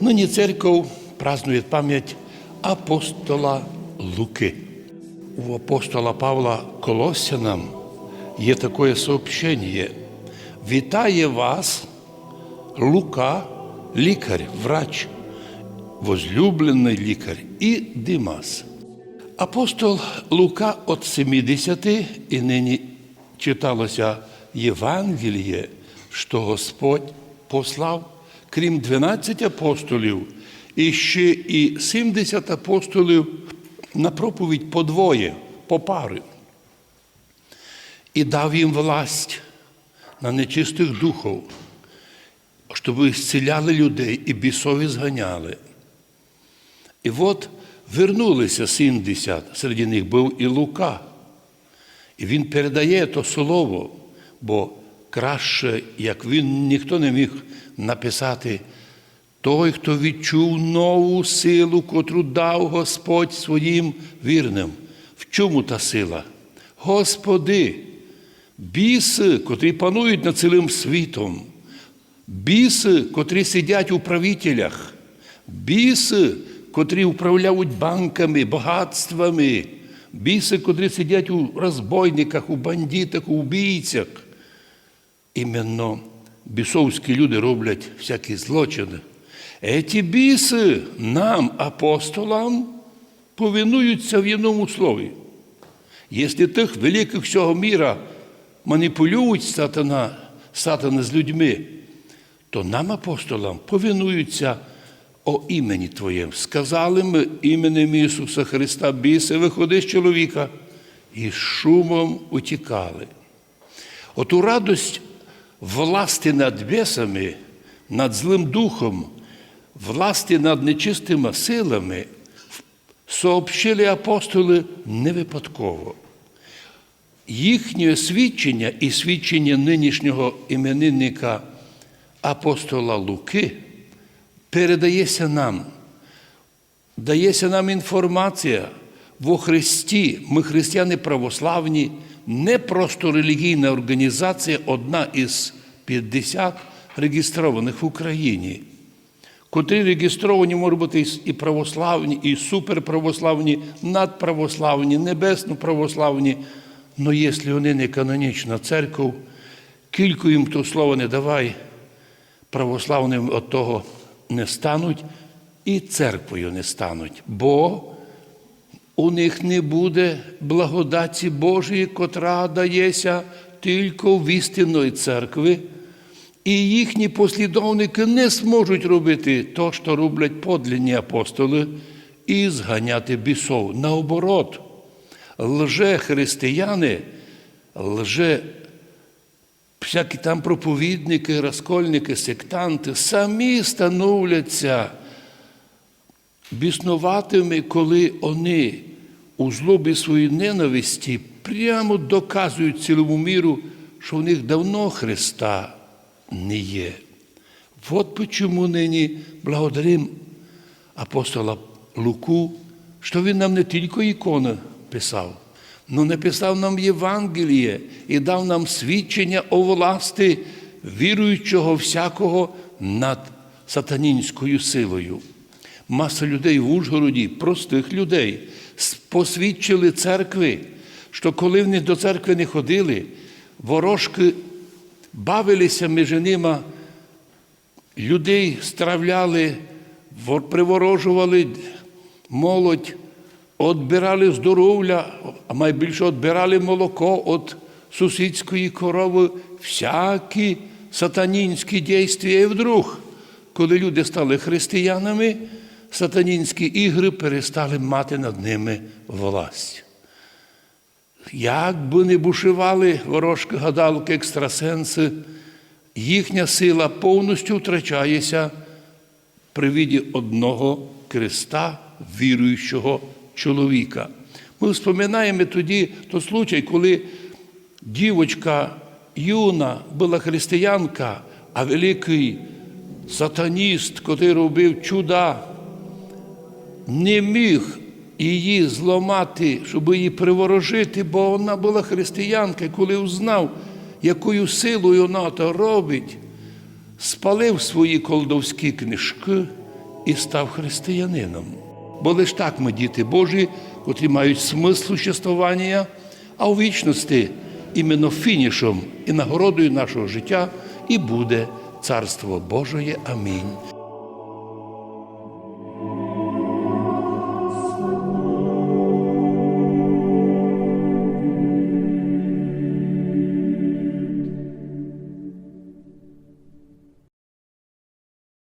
Нині церковь празднует пам'ять апостола Луки. У апостола Павла Колоссянам є таке сообщення. Вітає вас Лука, лікар, врач, возлюблений лікар і Димас. Апостол Лука от 70 і нині читалося Євангеліє, що Господь послав, крім 12 апостолів, і ще і 70 апостолів на проповідь по двоє, по пари. І дав їм власть на нечистих духов, щоб зціляли людей і бісові зганяли. І от вернулися 70, серед них був і Лука. І він передає то слово, бо краще, як він, ніхто не міг написати той, хто відчув нову силу, котру дав Господь своїм вірним. В чому та сила? Господи, біси, котрі панують над цілим світом, біси, котрі сидять у правителях, біси, котрі управляють банками, багатствами, біси, котрі сидять у розбойниках, у бандитах, у убійцях. Іменно бісовські люди роблять всякі злочини. Еті біси нам, апостолам, повинуються в єдному слові. Якщо тих великих всього міра маніпулюють сатана, сатана з людьми, то нам, апостолам, повинуються о імені Твоєм. Сказали ми іменем Ісуса Христа, біси, виходи з чоловіка, і шумом утікали. Оту радость власти над бісами, над злим духом, власти над нечистими силами сообщили апостоли не випадково. Їхнє свідчення і свідчення нинішнього іменинника апостола Луки передається нам. Дається нам інформація во Христі. Ми християни православні, не просто релігійна організація, одна із 50 реєстрованих в Україні, котрі реєстровані можуть бути і православні, і суперправославні, надправославні, небесно православні. Но якщо вони не канонічна церква, кілько їм то слово не давай, православним від того не стануть і церквою не стануть, бо у них не буде благодаті Божої, котра дається тільки в істинної церкви, і їхні послідовники не зможуть робити то, що роблять подлінні апостоли, і зганяти бісов. Наоборот, лже-християни, лже всякі там проповідники, розкольники, сектанти самі становляться біснуватими, коли вони у злобі своєї ненависті прямо доказують цілому міру, що в них давно Христа не є. От чому нині благодарим апостола Луку, що він нам не тільки ікони писав, але написав нам Євангеліє і дав нам свідчення о власти віруючого всякого над сатанінською силою. Маса людей в Ужгороді, простих людей, посвідчили церкви, що коли вони до церкви не ходили, ворожки бавилися між ними, людей стравляли, приворожували молодь, відбирали здоров'я, а найбільше відбирали молоко від сусідської корови, всякі сатанінські дійства. І вдруг, коли люди стали християнами, сатанінські ігри перестали мати над ними власть. Як би не бушували ворожки, гадалки, екстрасенси, їхня сила повністю втрачається при віді одного креста віруючого чоловіка. Ми вспоминаємо тоді той случай, коли дівочка юна була християнка, а великий сатаніст, який робив чуда, не міг її зламати, щоб її приворожити, бо вона була християнка, і коли узнав, якою силою вона то робить, спалив свої колдовські книжки і став християнином. Бо лиш так ми діти Божі, котрі мають смисл существування, а у вічності іменно фінішом і нагородою нашого життя і буде Царство Божоє. Амінь.